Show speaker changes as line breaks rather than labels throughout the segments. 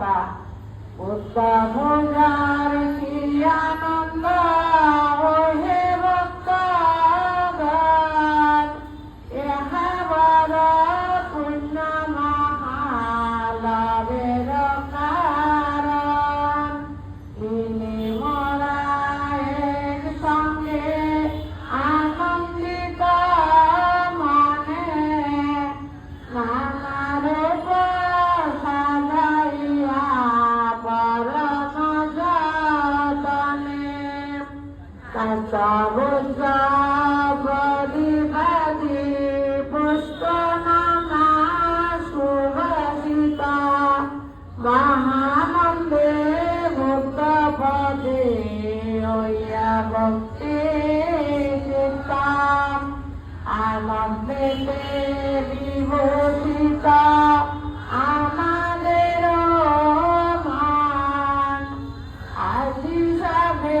বাবা উদ্বাহ যার কি আমার মহানন্দে ভক্ত পদে হইয়া ভক্তি চিন্তা। আনন্দে বিভূষিতা আমাদের মান। আজি সাবে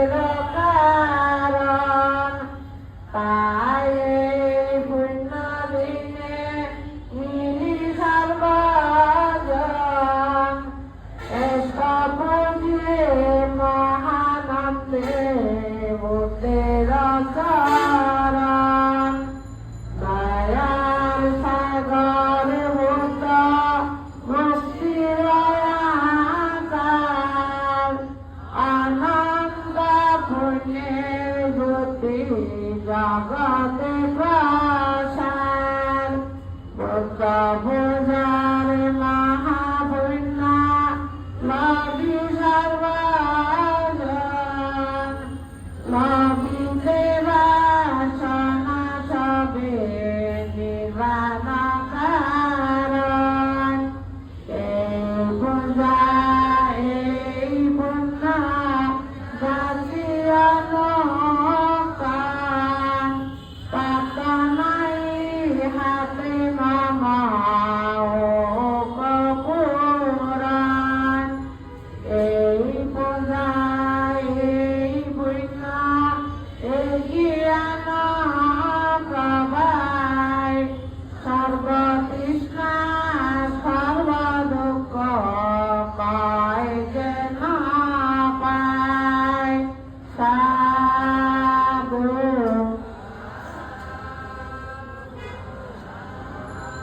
জ্যোতি জগতে প্রসার বোঝার মহাবন্যা নদী সর্বাজন নদী